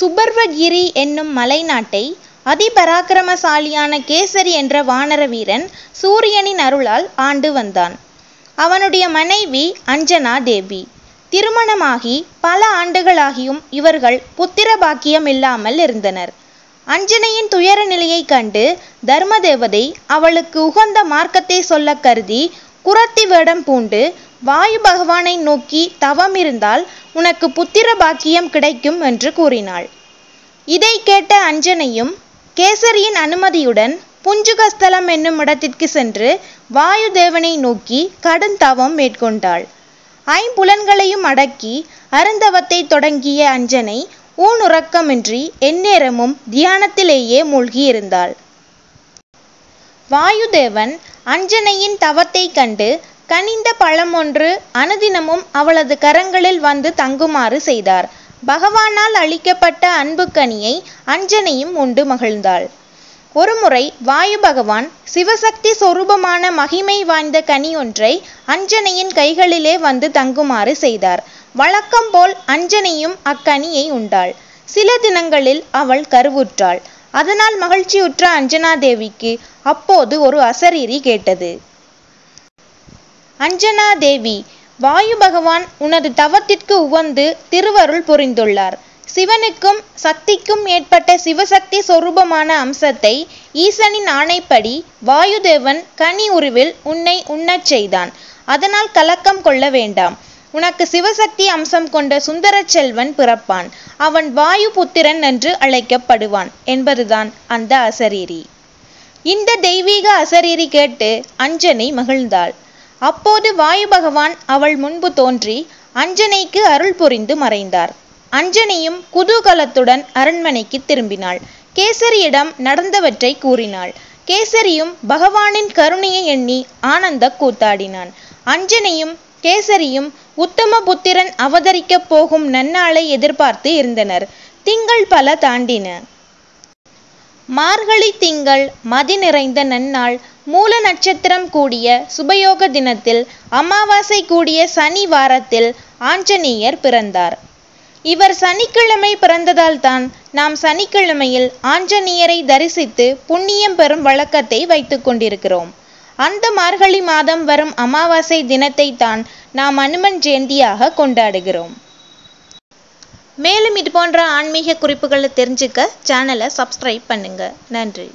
சுபர்வகிரி என்னும் மலைநாட்டை அதிபராக்கிரமசாலியான கேசரி என்ற வானர வீரன் சூரியனின் அருளால் ஆண்டு வந்தான். அவனுடைய மனைவி அஞ்சனா தேவி. திருமணமாகி பல ஆண்டுகளாகியும் இவர்கள் புத்திர பாக்கியம் இல்லாமல் இருந்தனர். அஞ்சனையின் துயர நிலையைக் கண்டு தர்மதேவதை அவளுக்கு உகந்த மார்க்கத்தை சொல்லக் கருதி குறத்தி வேடம் பூண்டு வாயு பகவானை நோக்கி தவம் இருந்தால் உனக்கு புத்திர பாக்கியம் கிடைக்கும் என்று கூறினாள். இதை கேட்ட அஞ்சனையும் கேசரியின் அனுமதியுடன் புஞ்சுகஸ்தலம் என்னும் இடத்திற்கு சென்று வாயு தேவனை நோக்கி கடுந்தவம் மேற்கொண்டாள். ஐம்புலன்களையும் அடக்கி அருந்தவத்தை தொடங்கிய அஞ்சனை ஊனுறக்கமின்றி எந்நேரமும் தியானத்திலேயே மூழ்கியிருந்தாள். வாயுதேவன் அஞ்சனையின் தவத்தைக் கண்டு கனிந்த பழமொன்று அனுதினமும் அவளது கரங்களில் வந்து தங்குமாறு செய்தார். பகவானால் அளிக்கப்பட்ட அன்புக்கனியை அஞ்சனையும் உண்டு மகிழ்ந்தாள். ஒருமுறை வாயு பகவான் சிவசக்தி சொரூபமான மகிமை வாய்ந்த கனி ஒன்றை அஞ்சனையின் கைகளிலே வந்து தங்குமாறு செய்தார். வழக்கம் போல் அஞ்சனையும் அக்கனியை உண்டாள். சில தினங்களில் அவள் கருவுற்றாள். அதனால் மகிழ்ச்சியுற்ற அஞ்சனா தேவிக்கு அப்போது ஒரு அசரீரி கேட்டது. அஞ்சனா தேவி வாயு பகவான் உனது தவத்திற்கு உவந்து திருவருள் புரிந்துள்ளார். சிவனுக்கும் சக்திக்கும் ஏற்பட்ட சிவசக்தி சொரூபமான அம்சத்தை ஈசனின் ஆணைப்படி வாயுதேவன் கனி உருவில் உன்னை உண்ணச் செய்தான். அதனால் கலக்கம் கொள்ள வேண்டாம். உனக்கு சிவசக்தி அம்சம் கொண்ட சுந்தர செல்வன் பிறப்பான். அவன் வாயு புத்திரன் என்று அழைக்கப்படுவான் என்பதுதான் அந்த அசரீரி. இந்த தெய்வீக அசரீரி கேட்டு அஞ்சனை மகிழ்ந்தாள். அப்போது வாயு பகவான் அவள் முன்பு தோன்றி அஞ்சனைக்கு அருள் புரிந்து மறைந்தார். அஞ்சனையும் குதூகலத்துடன் அரண்மனைக்குத் திரும்பினாள். கேசரியிடம் நடந்தவற்றை கூறினாள். கேசரியும் பகவானின் கருணையை எண்ணி ஆனந்த கூத்தாடினான். அஞ்சனையும் கேசரியும் உத்தம புத்திரன் அவதரிக்கப் போகும் நன்னாளை எதிர்பார்த்து இருந்தனர். திங்கள் பல தாண்டின. மார்கழி திங்கள் மதி நிறைந்த நன்னாள் மூல நட்சத்திரம் கூடிய சுபயோக தினத்தில் அமாவாசை கூடிய சனி வாரத்தில் ஆஞ்சநேயர் பிறந்தார். இவர் சனிக்கிழமை பிறந்ததால்தான் நாம் சனிக்கிழமையில் ஆஞ்சநேயரை தரிசித்து புண்ணியம் பெறும் வழக்கத்தை வைத்துக் கொண்டிருக்கிறோம். அந்த மார்கழி மாதம் வரும் அமாவாசை தினத்தை தான் நாம் அனுமன் ஜெயந்தியாக கொண்டாடுகிறோம். மேலும் இதுபோன்ற ஆன்மீக குறிப்புகளை தெரிஞ்சுக்க சேனலை சப்ஸ்கிரைப் பண்ணுங்கள் நன்றி.